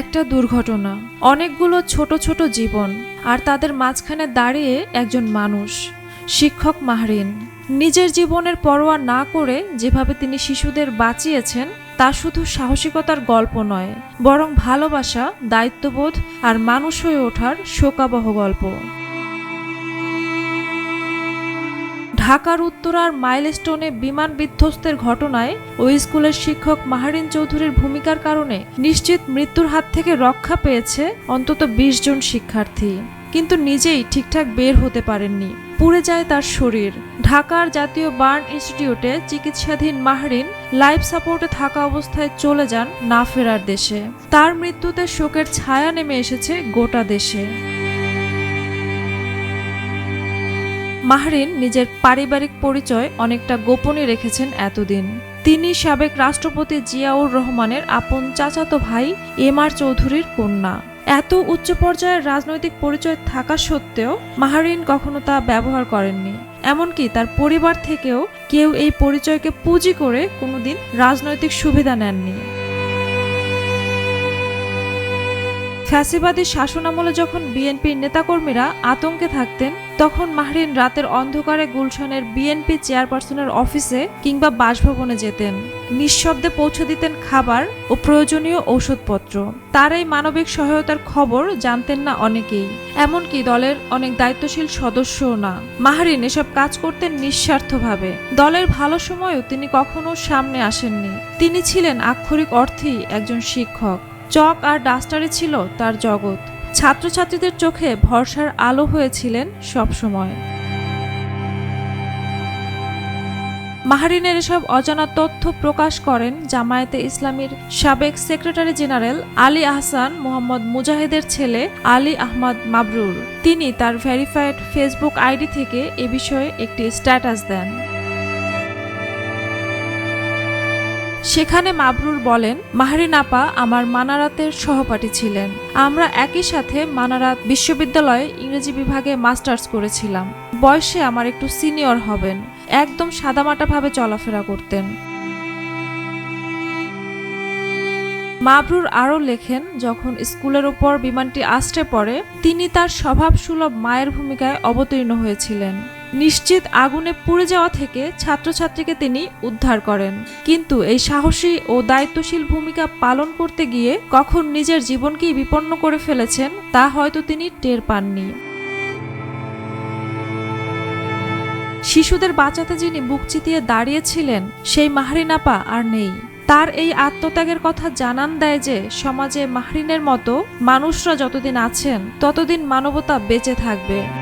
একটা দুর্ঘটনা। অনেকগুলো ছোট ছোট জীবন আর তাদের মাঝখানে দাঁড়িয়ে একজন মানুষ, শিক্ষক মাহরিন। নিজের জীবনের পরোয়া না করে যেভাবে তিনি শিশুদের বাঁচিয়েছেন, তা শুধু সাহসিকতার গল্প নয়, বরং ভালোবাসা, দায়িত্ববোধ আর মানুষ হয়ে ওঠার শোকাবহ গল্প। ঢাকার উত্তরার মাইলস্টোনে বিমান বিধ্বস্তের ঘটনায় ওই স্কুলের শিক্ষক মাহারিন চৌধুরীর ভূমিকার কারণে নিশ্চিত মৃত্যুর হাত থেকে রক্ষা পেয়েছে অন্তত বিশ জন শিক্ষার্থী। কিন্তু নিজেই ঠিকঠাক বের হতে পারেননি। পুড়ে যায় তার শরীর। ঢাকার জাতীয় বার্ন ইনস্টিটিউটে চিকিৎসাধীন মাহরিন লাইফ সাপোর্টে থাকা অবস্থায় চলে যান না ফেরার দেশে। তার মৃত্যুতে শোকের ছায়া নেমে এসেছে গোটা দেশে। মাহরিন নিজের পারিবারিক পরিচয় অনেকটা গোপনে রেখেছেন এতদিন। তিনি সাবেক রাষ্ট্রপতি জিয়াউর রহমানের আপন চাচাতো ভাই এম আর চৌধুরীর কন্যা। এত উচ্চ পর্যায়ের রাজনৈতিক পরিচয় থাকা সত্ত্বেও মাহরিন কখনো তা ব্যবহার করেননি। এমনকি তার পরিবার থেকেও কেউ এই পরিচয়কে পুঁজি করে কোনোদিন রাজনৈতিক সুবিধা নেননি। ফ্যাসিবাদী শাসনামলে যখন বিএনপির নেতাকর্মীরা আতঙ্কে থাকতেন, তখন মাহরিন রাতের অন্ধকারে গুলশানের বিএনপি চেয়ারপারসনের অফিসে কিংবা বাসভবনে যেতেন। নিঃশব্দে পৌঁছে দিতেন খাবার ও প্রয়োজনীয় ঔষধপত্র। তার এই মানবিক সহায়তার খবর জানতেন না অনেকেই। এমনকি দলের অনেক দায়িত্বশীল সদস্যও না। মাহরিন এসব কাজ করতেন নিঃস্বার্থভাবে। দলের ভালো সময়ও তিনি কখনো সামনে আসেননি। তিনি ছিলেন আক্ষরিক অর্থেই একজন শিক্ষক। চক আর ডাস্টারে ছিল তার জগৎ। ছাত্রছাত্রীদের চোখে ভরসার আলো হয়েছিলেন সবসময়। মাহারিনের এসব অজানা তথ্য প্রকাশ করেন জামায়াতে ইসলামীর সাবেক সেক্রেটারি জেনারেল আলী আহসান মোহাম্মদ মুজাহিদের ছেলে আলী আহমদ মাবরুর। তিনি তার ভেরিফাইড ফেসবুক আইডি থেকে এ বিষয়ে একটি স্ট্যাটাস দেন। সেখানে মাবরুর বলেন, মাহরিন আপা আমার মানারাতের সহপাঠী ছিলেন। আমরা একই সাথে মানারাত বিশ্ববিদ্যালয়ে ইংরেজি বিভাগে মাস্টার্স করেছিলাম। বয়সে আমার একটু সিনিয়র হবেন। একদম সাদামাটাভাবে চলাফেরা করতেন। মাবরুর আরও লেখেন, যখন স্কুলের উপর বিমানটি আশ্রে পড়ে, তিনি তার স্বভাবসুলভ মায়ের ভূমিকায় অবতীর্ণ হয়েছিলেন। নিশ্চিত আগুনে পুড়ে যাওয়া থেকে ছাত্রছাত্রীকে তিনি উদ্ধার করেন। কিন্তু এই সাহসী ও দায়িত্বশীল ভূমিকা পালন করতে গিয়ে কখন নিজের জীবনকেই বিপন্ন করে ফেলেছেন, তা হয়তো তিনি টের পাননি। শিশুদের বাঁচাতে যিনি বুক চিতিয়ে দাঁড়িয়েছিলেন, সেই মাহরিনাপা আর নেই। তার এই আত্মত্যাগের কথা জানান দেয় যে, সমাজে মাহরিনের মতো মানুষরা যতদিন আছেন, ততদিন মানবতা বেঁচে থাকবে।